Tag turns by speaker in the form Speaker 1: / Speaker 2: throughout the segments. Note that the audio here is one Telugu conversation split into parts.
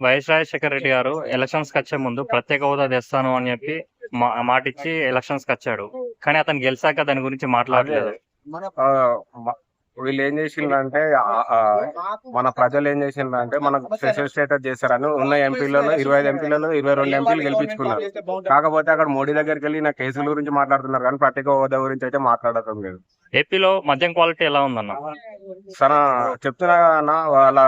Speaker 1: వైఎస్ రాజశేఖర రెడ్డి గారు ఎలక్షన్స్కి వచ్చే ముందు ప్రత్యేక హోదా తెస్తాను అని చెప్పి మా- మాట ఇచ్చి ఎలక్షన్స్కి వచ్చాడు. కానీ అతను గెలిచాక దాని గురించి మాట్లాడలేదు.
Speaker 2: వీళ్ళు ఏం ఆ, మన ప్రజలు ఏం చేసిండ్రంటే మనకు స్పెషల్ స్టేటస్ చేస్తారని ఉన్న ఎంపీలలో ఇరవై ఐదు ఎంపీలలో ఇరవై రెండు ఎంపీలు గెలిపించుకున్నారు. కాకపోతే అక్కడ మోడీ దగ్గరికి వెళ్ళి నా కేసుల గురించి మాట్లాడుతున్నారు కానీ ప్రత్యేక హోదా గురించి అయితే మాట్లాడటం లేదు.
Speaker 1: ఏపీలో మద్యం క్వాలిటీ ఎలా ఉందన్న?
Speaker 2: సన చెప్తున్నా వాళ్ళ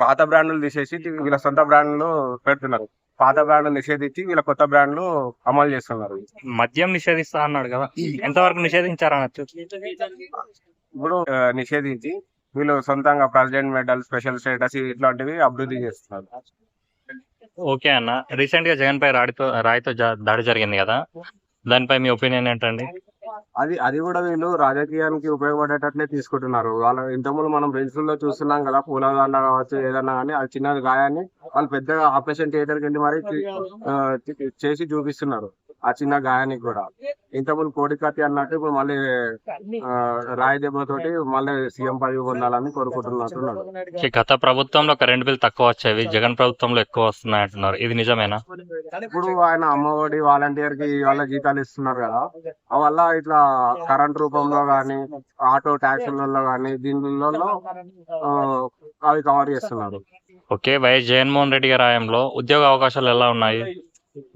Speaker 2: పాత బ్రాండ్లు తీసేసి వీళ్ళ సొంత బ్రాండ్లు పెడుతున్నారు. పాత బ్రాండ్లు నిషేధించి వీళ్ళ కొత్త బ్రాండ్లు అమలు చేస్తున్నారు.
Speaker 1: మద్యం నిషేధిస్తా అన్నాడు కదా. ఎంతవరకు నిషేధించారనొచ్చు
Speaker 2: ఇప్పుడు ఆ, నిషేధించి వీళ్ళు సొంతంగా ప్రెసిడెంట్ మెడల్ స్పెషల్ స్టేటస్ ఇట్లాంటివి అభివృద్ధి చేస్తున్నారు.
Speaker 1: ఓకే అన్న. రీసెంట్గా జగన్ పై రాడితో రాయితో జా- దాడి జరిగింది కదా. దానిపై మీ ఒపీనియన్ ఏంటండి?
Speaker 2: అది అది కూడా వీళ్ళు రాజకీయానికి ఉపయోగపడేటట్లే తీసుకుంటున్నారు. వాళ్ళ ఇంతకుముందు మనం లో చూస్తున్నాం కదా పూలదండ కావచ్చు ఏదన్నా కానీ అది చిన్న గాయాన్ని వాళ్ళు పెద్దగా ఆపరేషన్ థియేటర్కి వెళ్ళి మరి చేసి చూపిస్తున్నారు ఆ చిన్న గాయానికి కూడా. ఇంతకుముందు కోడికత్తి అన్నట్టు ఇప్పుడు మళ్ళీ ఆ, రాయి దెబ్బతోటి మళ్ళీ సీఎం పదవి పొందాలని కోరుకుంటున్నట్టున్నారు.
Speaker 1: గత ప్రభుత్వంలో కరెంట్ బిల్ తక్కువ వచ్చేవి జగన్ ప్రభుత్వంలో ఎక్కువ వస్తున్నాయి అంటున్నారు. ఇది నిజమేనా?
Speaker 2: ఇప్పుడు ఆయన అమ్మఒడి వాలంటీర్కి వాళ్ళ జీతాలు ఇస్తున్నారు కదా. వల్ల ఇట్లా కరెంట్ రూపంలో గానీ ఆటో ట్యాక్సీలలో గానీ దీనిలలో ఆ, అవి కవర్ చేస్తున్నారు.
Speaker 1: ఓకే వైఎస్ జగన్మోహన్ రెడ్డి గారి హయాంలో ఉద్యోగ అవకాశాలు ఎలా ఉన్నాయి?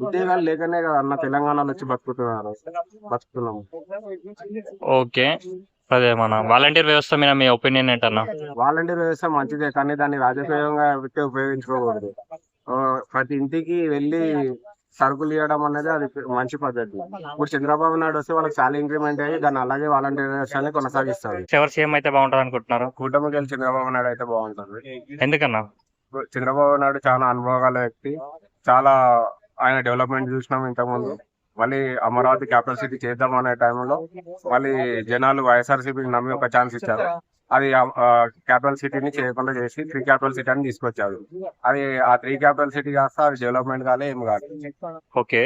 Speaker 2: ఉద్యోగాలు లేకనే కదా అన్న తెలంగాణలో వచ్చి బతుకుతున్నారు. బతుకుతున్నాము
Speaker 1: ఓకే. అదే మన వాలంటీర్ వ్యవస్థ మీద మీ ఒపీనియన్ ఏంటన్నా?
Speaker 2: వాలంటీర్ వ్యవస్థ మంచిదే కానీ దాన్ని రాజకీయంగా పెట్టి ఉపయోగించుకోకూడదు. ప్రతి ఇంటికి వెళ్ళి సరుకులు ఇవ్వడం అనేది అది మంచి పద్ధతి. ఇప్పుడు చంద్రబాబు నాయుడు వస్తే వాళ్ళకి చాలా ఇంక్రిమెంట్ అయ్యి దాన్ని అలాగే వాలంటీర్ వ్యవస్థని కొనసాగిస్తారు
Speaker 1: ఎవరు సీఎం అయితే బాగుంటుంది అనుకుంటున్నారు
Speaker 2: కూటమికి వెళ్ళి చంద్రబాబు నాయుడు అయితే బాగుంటుంది.
Speaker 1: ఎందుకన్నా?
Speaker 2: చంద్రబాబు నాయుడు చాలా అనుభవగల వ్యక్తి. చాలా ఆయన డెవలప్మెంట్ చూసినాం ఇంతకుముందు. మళ్ళీ అమరావతి క్యాపిటల్ సిటీ చేద్దాం అనే టైంలో మళ్ళీ జనాలు వైఎస్ఆర్సీపీకి నమ్మి ఒక ఛాన్స్ ఇచ్చారు. అది క్యాపిటల్ సిటీని చేయకుండా చేసి త్రీ క్యాపిటల్ సిటీ అని తీసుకొచ్చారు. అది ఆ త్రీ క్యాపిటల్ సిటీ కాస్త అది డెవలప్మెంట్ కాలే ఏం కాదు.
Speaker 1: ఓకే.